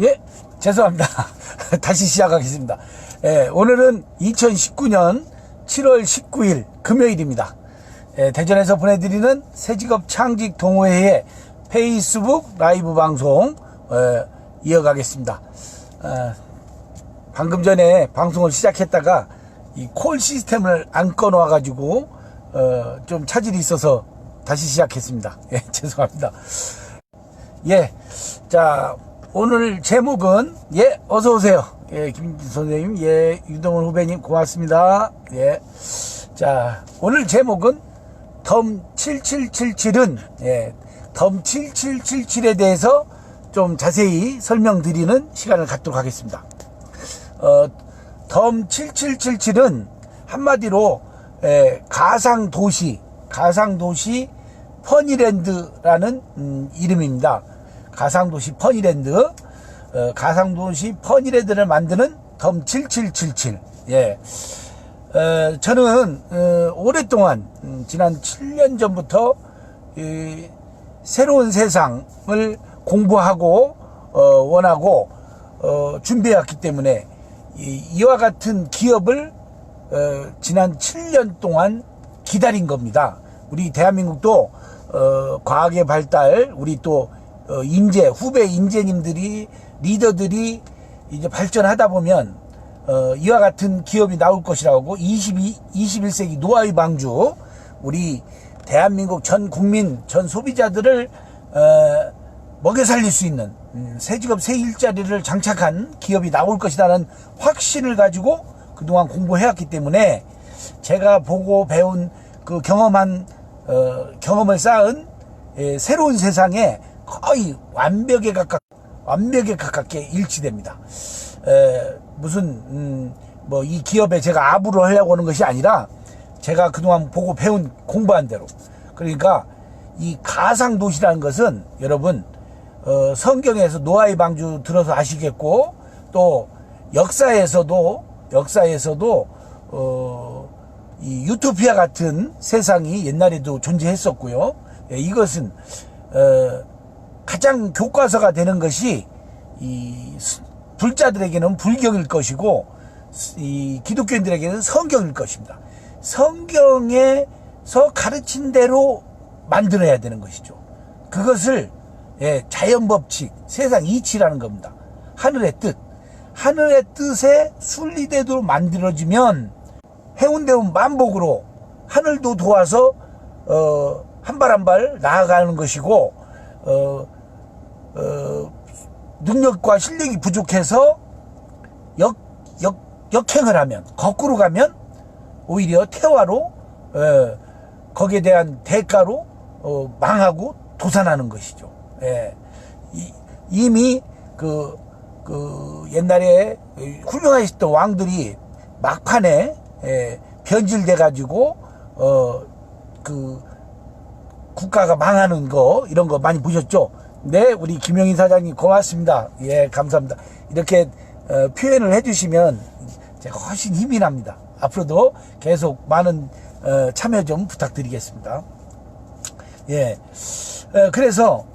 예, 죄송합니다. 다시 시작하겠습니다. 예, 오늘은 2019년 7월 19일 금요일입니다. 예, 대전에서 보내드리는 새직업 창직 동호회의 페이스북 라이브 방송 어, 이어가겠습니다. 어, 방금 전에 방송을 시작했다가 이 콜 시스템을 안 꺼놓아가지고 어, 좀 차질이 있어서 다시 시작했습니다. 예, 죄송합니다. 예, 자 오늘 제목은 예 어서 오세요. 예, 김 선생님, 예 유동훈 후배님 고맙습니다. 예, 자 오늘 제목은 덤 7777은 예, 덤 7777에 대해서 좀 자세히 설명드리는 시간을 갖도록 하겠습니다. 어, 덤 7777은 한마디로 에, 가상 도시, 가상 도시 퍼니랜드라는 음, 이름입니다. 가상 도시 퍼니랜드, 어, 가상 도시 퍼니랜드를 만드는 덤 7777. 예. 어, 저는 어, 오랫동안 음, 지난 7년 전부터 이, 새로운 세상을 공부하고 어, 원하고 어, 준비해왔기 때문에 이, 이와 같은 기업을 어, 지난 7년 동안 기다린 겁니다. 우리 대한민국도 어, 과학의 발달, 우리 또 어, 인재, 후배 인재님들이 리더들이 이제 발전하다 보면 어, 이와 같은 기업이 나올 것이라고 22, 21세기 노아의 방주 우리 대한민국 전 국민, 전 소비자들을 어, 먹여 살릴 수 있는 음, 새 직업 새 일자리를 장착한 기업이 나올 것이라는 확신을 가지고 그동안 공부해왔기 때문에 제가 보고 배운 그 경험한 어, 경험을 쌓은 예, 새로운 세상에 거의 완벽에 가깝 완벽에 가깝게 일치됩니다. 에, 무슨 음, 뭐 이 기업에 제가 아부를 하려고 하는 것이 아니라 제가 그동안 보고 배운 공부한 대로 그러니까 이 가상 도시라는 것은 여러분 어, 성경에서 노아의 방주 들어서 아시겠고 또 역사에서도 역사에서도 어, 이 유토피아 같은 세상이 옛날에도 존재했었고요. 예, 이것은 어, 가장 교과서가 되는 것이 이 스- 불자들에게는 불경일 것이고 이 기독교인들에게는 성경일 것입니다. 성경에서 가르친 대로 만들어야 되는 것이죠. 그것을 예, 자연 법칙, 세상 이치라는 겁니다. 하늘의 뜻. 하늘의 뜻에 순리대로 만들어지면 해운대로 만복으로 하늘도 도와서 어, 한 발 한 발 나아가는 것이고 어, 어, 능력과 실력이 부족해서 역, 역, 역행을 하면 거꾸로 가면 오히려 태화로 어, 거기에 대한 대가로 어, 망하고 도산하는 것이죠. 예. 이, 이미 그, 그 옛날에 훌륭하셨던 왕들이 막판에 예, 변질돼 가지고 어 그 국가가 망하는 거 이런 거 많이 보셨죠? 네, 우리 김영희 사장님 고맙습니다. 예, 감사합니다. 이렇게 어, 표현을 해주시면 제가 훨씬 힘이 납니다. 앞으로도 계속 많은 어, 참여 좀 부탁드리겠습니다. 예, 어, 그래서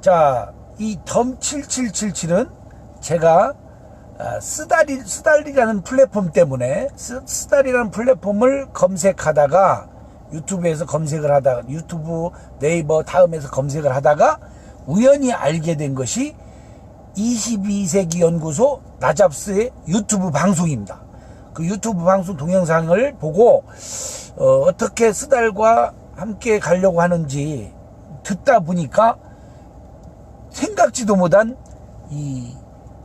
자, 이 덤 7777은 제가 아, 쓰다리, 쓰달리라는 플랫폼 때문에 쓰, 쓰달리라는 플랫폼을 검색하다가 유튜브에서 검색을 하다가 유튜브 네이버 다음에서 검색을 하다가 우연히 알게 된 것이 22세기 연구소 나잡스의 유튜브 방송입니다. 그 유튜브 방송 동영상을 보고 어, 떻게 쓰달과 함께 가려고 하는지 듣다 보니까 생각지도 못한 이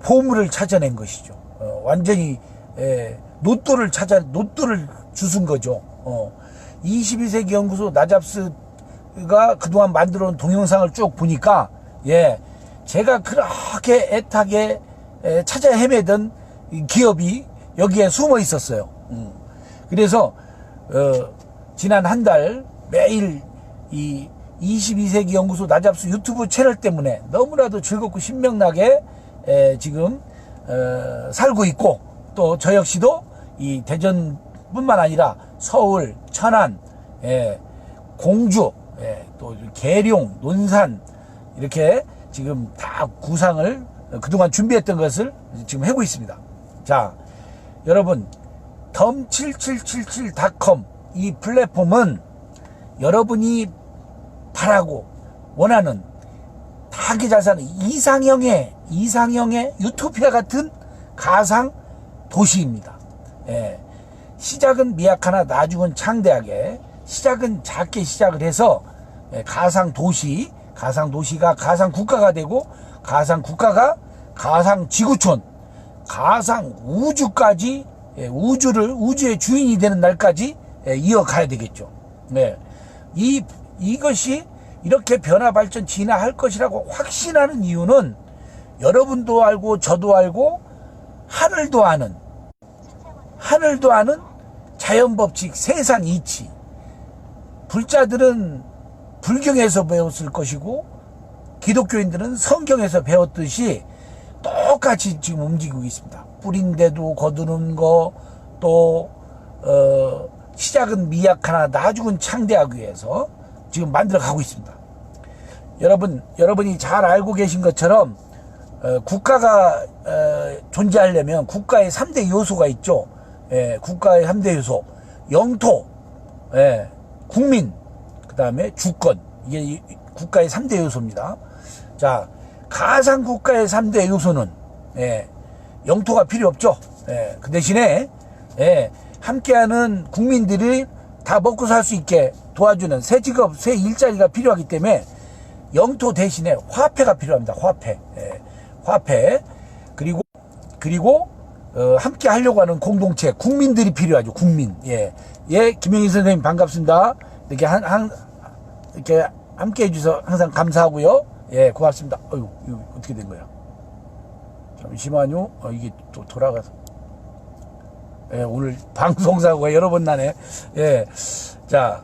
보물을 찾아낸 것이죠. 어, 완전히 에, 노또를 찾아 노또를 주순 거죠. 어, 22세기 연구소 나잡스 가 그동안 만들어 온 동영상을 쭉 보니까 예 제가 그렇게 애타게 에, 찾아 헤매던 이 기업이 여기에 숨어 있었어요. 음. 그래서 어, 지난 한 달 매일 이 22세기 연구소 나잡스 유튜브 채널 때문에 너무나도 즐겁고 신명나게 에, 지금 어, 살고 있고 또 저 역시도 이 대전뿐만 아니라 서울, 천안, 예, 공주, 예, 또 계룡, 논산 이렇게 지금 다 구상을 어, 그동안 준비했던 것을 지금 하고 있습니다. 자, 여러분, 덤7777.com 이 플랫폼은 여러분이 바라고 원하는 잘 사는 이상형의 이상형의 유토피아 같은 가상 도시입니다. 예. 시작은 미약하나 나중은 창대하게 시작은 작게 시작을 해서 예, 가상 도시 가상 도시가 가상 국가가 되고 가상 국가가 가상 지구촌 가상 우주까지 예, 우주를 우주의 주인이 되는 날까지 예, 이어가야 되겠죠. 네. 이 이것이 이렇게 변화 발전 진화할 것이라고 확신하는 이유는 여러분도 알고 저도 알고 하늘도 아는 하늘도 아는 자연 법칙 세상 이치 불자들은 불경에서 배웠을 것이고 기독교인들은 성경에서 배웠듯이 똑같이 지금 움직이고 있습니다. 뿌린데도 거두는 거, 또, 어, 시작은 미약하나 나중은 창대하기 위해서 지금 만들어 가고 있습니다. 여러분, 여러분이 잘 알고 계신 것처럼, 어, 국가가, 어, 존재하려면 국가의 3대 요소가 있죠. 예, 국가의 3대 요소. 영토, 예, 국민, 그 다음에 주권. 이게 이- 국가의 3대 요소입니다. 자, 가상 국가의 3대 요소는, 예, 영토가 필요 없죠. 예, 그 대신에, 예, 함께하는 국민들이 다 먹고 살 수 있게 도와주는 새 직업, 새 일자리가 필요하기 때문에 영토 대신에 화폐가 필요합니다. 화폐. 예, 화폐. 그리고, 그리고, 어, 함께 하려고 하는 공동체, 국민들이 필요하죠. 국민. 예. 예, 김영희 선생님 반갑습니다. 이렇게 한, 한, 이렇게 함께 해주셔서 항상 감사하고요. 예, 고맙습니다. 이거 어떻게 된 거야? 잠시만요. 어, 이게 또 돌아가서. 예, 오늘 방송사고가 여러 번 나네. 예. 자,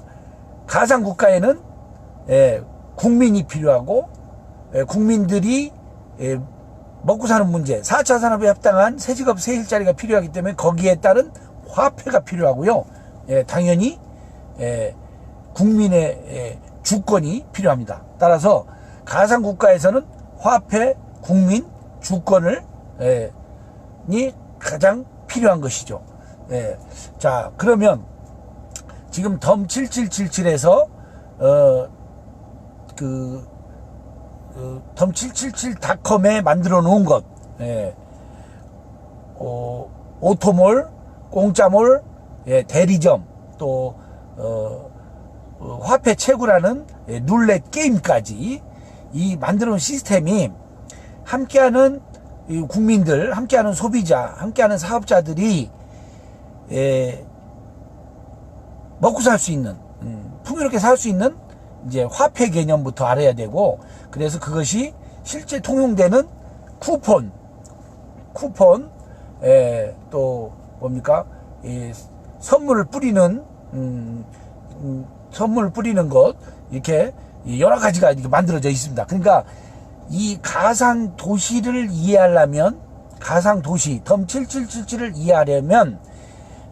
가상 국가에는, 예, 국민이 필요하고, 예, 국민들이, 예, 먹고 사는 문제, 4차 산업에 합당한 새 직업, 새 일자리가 필요하기 때문에 거기에 따른 화폐가 필요하고요. 예, 당연히, 예, 국민의 예, 주권이 필요합니다. 따라서 가상 국가에서는 화폐, 국민, 주권을 예, 이 가장 필요한 것이죠. 예. 자, 그러면 지금 덤 7777에서 어, 그 어, 덤777.com에 만들어 놓은 것, 예. 어, 오토몰, 공짜몰, 예, 대리점, 또, 어, 어, 화폐 채굴하는 예, 룰렛 게임까지 이 만들어 놓은 시스템이 함께하는 이 국민들, 함께하는 소비자, 함께하는 사업자들이 예, 먹고 살 수 있는 음, 풍요롭게 살 수 있는 이제 화폐 개념부터 알아야 되고 그래서 그것이 실제 통용되는 쿠폰 쿠폰 에, 또 뭡니까 이 선물을 뿌리는 음, 음, 선물을 뿌리는 것 이렇게 이 여러 가지가 이렇게 만들어져 있습니다. 그러니까 이 가상 도시를 이해하려면 가상 도시 덤 7777을 이해하려면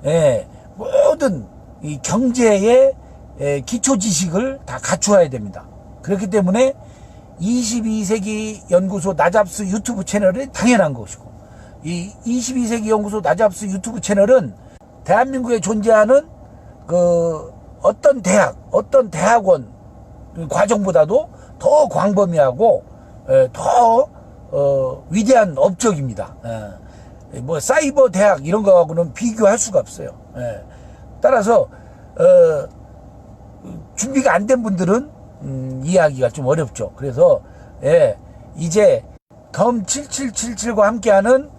예, 모든 이 경제의 예, 기초 지식을 다 갖추어야 됩니다. 그렇기 때문에 22세기 연구소 나잡스 유튜브 채널이 당연한 것이고 이 22세기 연구소 나잡스 유튜브 채널은 대한민국에 존재하는 그 어떤 대학, 어떤 대학원 과정보다도 더 광범위하고 에, 더 어, 위대한 업적입니다. 예. 뭐 사이버 대학 이런 거하고는 비교할 수가 없어요. 예. 따라서 어, 준비가 안 된 분들은 음, 이해하기가 좀 어렵죠. 그래서 예, 이제 덤 7777과 함께하는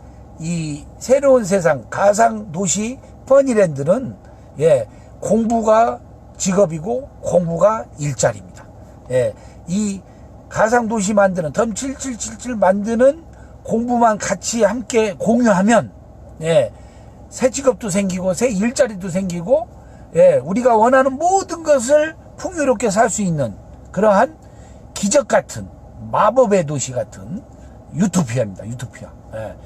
이 새로운 세상 가상 도시 퍼니랜드는 예, 공부가 직업이고 공부가 일자리입니다. 예, 이 가상 도시 만드는 덤 7777 만드는 공부만 같이 함께 공유하면 예, 새 직업도 생기고 새 일자리도 생기고 예, 우리가 원하는 모든 것을 풍요롭게 살 수 있는 그러한 기적 같은 마법의 도시 같은 유토피아입니다. 유토피아. 예,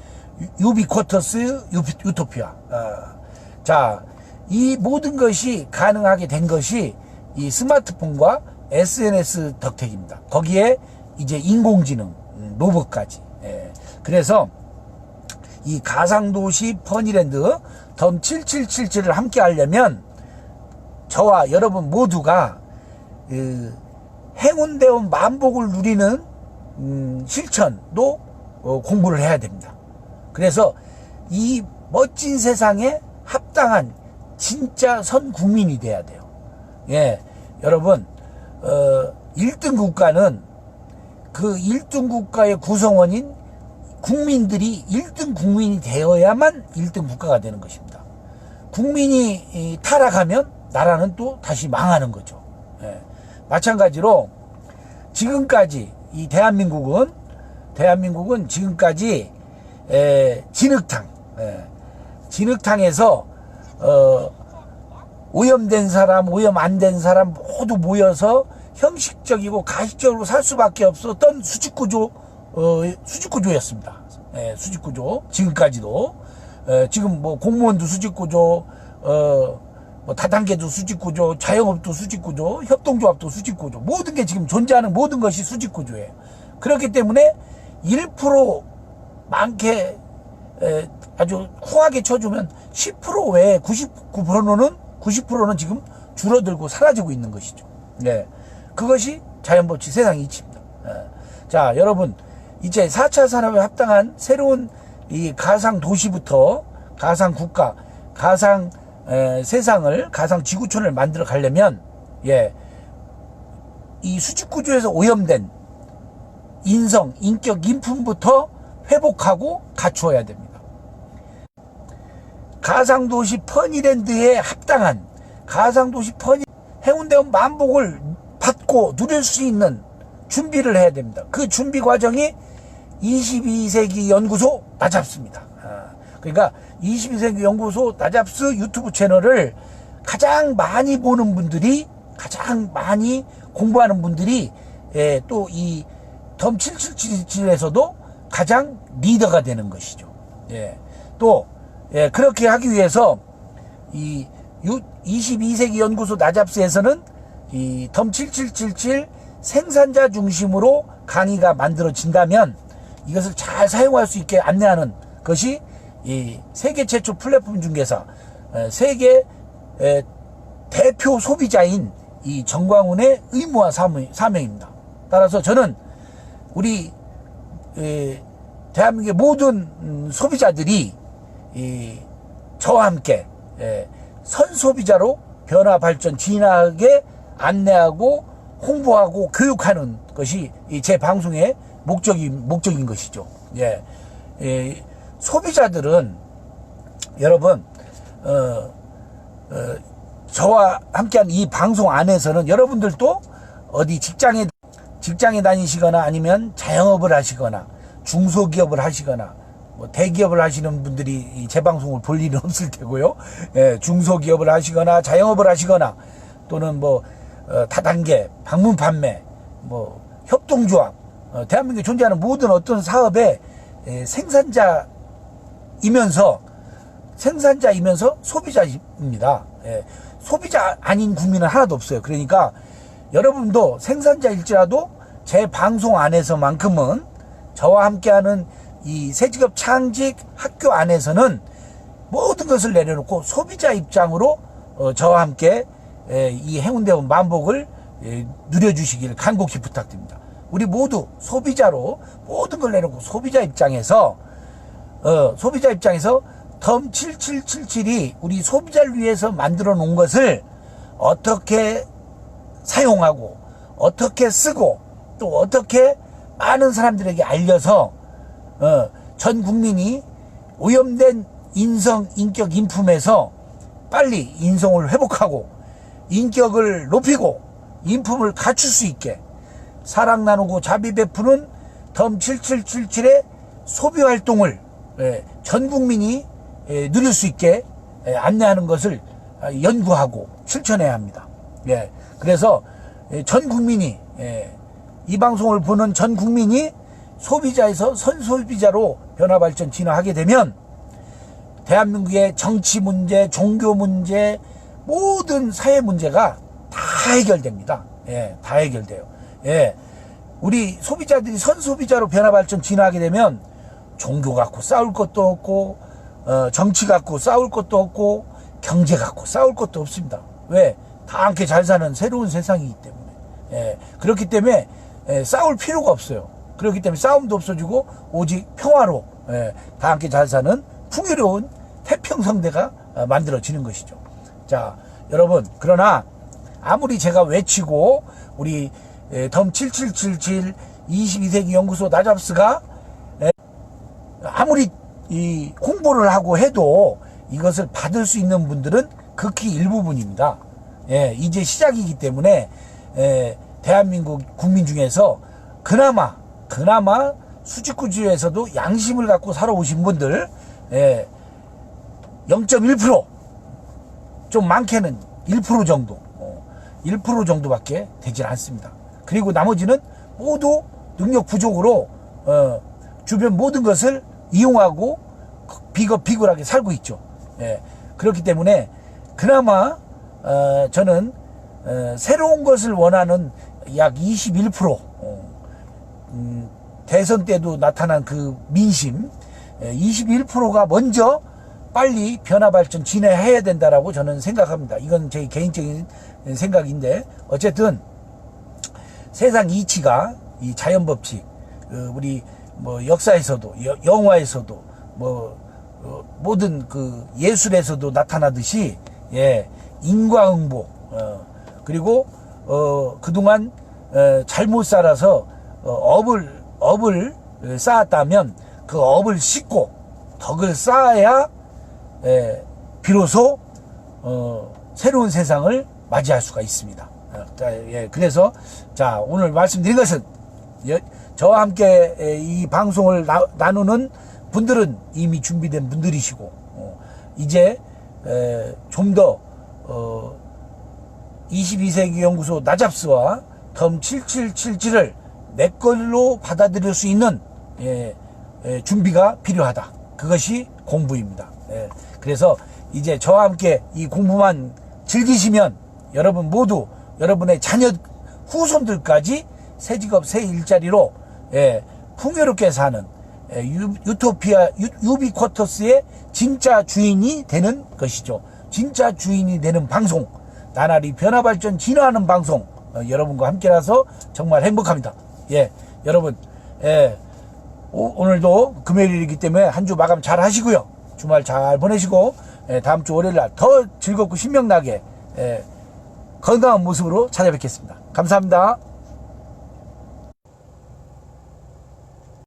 유- 유비쿼터스 유토피아. 아, 자, 이 모든 것이 가능하게 된 것이 이 스마트폰과 SNS 덕택입니다. 거기에 이제 인공지능, 음, 로봇까지. 예. 그래서 이 가상도시 퍼니랜드 덤 7777을 함께 하려면 저와 여러분 모두가 그 행운대원 만복을 누리는 음, 실천도 어, 공부를 해야 됩니다. 그래서 이 멋진 세상에 합당한 진짜 선 국민이 돼야 돼요. 예, 여러분 어, 1등 국가는 그 1등 국가의 구성원인 국민들이 1등 국민이 되어야만 1등 국가가 되는 것입니다. 국민이 이, 타락하면 나라는 또 다시 망하는 거죠. 예. 마찬가지로 지금까지 이 대한민국은 대한민국은 지금까지 에, 진흙탕 예. 진흙탕에서 어, 오염된 사람, 오염 안 된 사람 모두 모여서 형식적이고 가식적으로 살 수밖에 없었던 수직구조, 어, 수직구조였습니다. 예, 수직구조. 지금까지도. 예, 지금 뭐 공무원도 수직구조, 어, 뭐 다단계도 수직구조, 자영업도 수직구조, 협동조합도 수직구조. 모든 게 지금 존재하는 모든 것이 수직구조예요. 그렇기 때문에 1% 많게 에, 아주 후하게 쳐주면 10% 외에 99%는 90%는 지금 줄어들고 사라지고 있는 것이죠. 네. 그것이 자연 법칙 세상 이치입니다. 예. 자, 여러분, 이제 4차 산업에 합당한 새로운 이 가상 도시부터 가상 국가, 가상 에, 세상을, 가상 지구촌을 만들어 가려면, 예, 이 수직 구조에서 오염된 인성, 인격, 인품부터 회복하고 갖추어야 됩니다. 가상도시 퍼니랜드에 합당한 가상도시 퍼니 해운대원 만복을 받고 누릴 수 있는 준비를 해야 됩니다. 그 준비 과정이 22세기 연구소 나잡스입니다. 아, 그러니까 22세기 연구소 나잡스 유튜브 채널을 가장 많이 보는 분들이 가장 많이 공부하는 분들이 예, 또이 덤 7777에서도 가장 리더가 되는 것이죠. 예. 또 예, 그렇게 하기 위해서 이 22세기 연구소 나잡스에서는 이 덤 7777 생산자 중심으로 강의가 만들어진다면 이것을 잘 사용할 수 있게 안내하는 것이 이 세계 최초 플랫폼 중개사 에, 세계 에, 대표 소비자인 이 정광훈의 의무와 사명, 사명입니다. 따라서 저는 우리 에, 대한민국의 모든 음, 소비자들이 이, 저와 함께 예, 선소비자로 변화 발전 진하게 안내하고 홍보하고 교육하는 것이 제 방송의 목적인 목적인 것이죠. 예, 예 소비자들은 여러분 어, 어, 저와 함께한 이 방송 안에서는 여러분들도 어디 직장에 직장에 다니시거나 아니면 자영업을 하시거나 중소기업을 하시거나 뭐 대기업을 하시는 분들이 제 방송을 볼 일은 없을 테고요. 예, 중소기업을 하시거나 자영업을 하시거나 또는 뭐 어, 다단계 방문 판매 뭐 협동조합 어, 대한민국에 존재하는 모든 어떤 사업의 예, 생산자 이면서 생산자이면서 소비자입니다. 예, 소비자 아닌 국민은 하나도 없어요. 그러니까 여러분도 생산자일지라도 제 방송 안에서만큼은 저와 함께하는 이 새직업 창직 학교 안에서는 모든 것을 내려놓고 소비자 입장으로 어, 저와 함께 에, 이 해운대원 만복을 에, 누려주시기를 간곡히 부탁드립니다. 우리 모두 소비자로 모든 걸 내놓고 소비자 입장에서 어, 소비자 입장에서 덤 7777이 우리 소비자를 위해서 만들어 놓은 것을 어떻게 사용하고 어떻게 쓰고 또 어떻게 많은 사람들에게 알려서 어, 전 국민이 오염된 인성, 인격, 인품에서 빨리 인성을 회복하고 인격을 높이고 인품을 갖출 수 있게 사랑 나누고 자비 베푸는 덤 7777의 소비 활동을 예, 전 국민이 예, 누릴 수 있게 예, 안내하는 것을 아, 연구하고 실천해야 합니다. 예, 그래서 전 국민이 이 방송을 보는 전 국민이 소비자에서 선소비자로 변화 발전 진화하게 되면 대한민국의 정치 문제, 종교 문제, 모든 사회 문제가 다 해결됩니다. 예, 다 해결돼요. 예. 우리 소비자들이 선소비자로 변화 발전 진화하게 되면 종교 갖고 싸울 것도 없고 어, 정치 갖고 싸울 것도 없고 경제 갖고 싸울 것도 없습니다. 왜? 다 함께 잘 사는 새로운 세상이기 때문에. 예, 그렇기 때문에 예, 싸울 필요가 없어요. 그렇기 때문에 싸움도 없어지고 오직 평화로 예, 다 함께 잘 사는 풍요로운 태평성대가 어, 만들어지는 것이죠. 자, 여러분 그러나 아무리 제가 외치고 우리 예, 덤7777 22세기 연구소 나잡스가 예, 아무리 이 홍보를 하고 해도 이것을 받을 수 있는 분들은 극히 일부분입니다. 예, 이제 시작이기 때문에 예, 대한민국 국민 중에서 그나마 그나마 수직구주에서도 양심을 갖고 살아오신 분들 예, 0.1%좀 많게는 1% 정도 어, 1% 정도밖에 되질 않습니다. 그리고 나머지는 모두 능력 부족으로 어, 주변 모든 것을 이용하고 비겁 비굴하게 살고 있죠. 예, 그렇기 때문에 그나마 어, 저는 어, 새로운 것을 원하는 약 21% 어, 음, 대선 때도 나타난 그 민심 21%가 먼저 빨리 변화 발전 진행해야 된다라고 저는 생각합니다. 이건 제 개인적인 생각인데 어쨌든 세상 이치가 이 자연 법칙 그 우리 뭐 역사에서도 여- 영화에서도 뭐 어, 모든 그 예술에서도 나타나듯이 예 인과응보 어, 그리고 어 그동안 어, 잘못 살아서 어, 업을 업을 어, 쌓았다면 그 업을 씻고 덕을 쌓아야 예, 비로소 어, 새로운 세상을 맞이할 수가 있습니다. 어, 자, 예, 그래서 자 오늘 말씀드린 것은 여- 저와 함께 에, 이 방송을 나, 누는 분들은 이미 준비된 분들이시고 어, 이제 좀더 어, 22세기 연구소 나잡스와 덤 7777을 내 걸로 받아들일 수 있는 예, 예, 준비가 필요하다. 그것이 공부입니다. 예, 그래서 이제 저와 함께 이 공부만 즐기시면 여러분 모두 여러분의 자녀 후손들까지 새 직업 새 일자리로 예, 풍요롭게 사는 예, 유, 유토피아 유, 유비쿼터스의 진짜 주인이 되는 것이죠. 진짜 주인이 되는 방송 나날이 변화 발전 진화하는 방송 어, 여러분과 함께라서 정말 행복합니다. 예, 여러분 예, 오, 늘도 금요일이기 때문에 한 주 마감 잘 하시고요. 주말 잘 보내시고 예, 다음 주 월요일 날 더 즐겁고 신명나게 예, 건강한 모습으로 찾아뵙겠습니다. 감사합니다.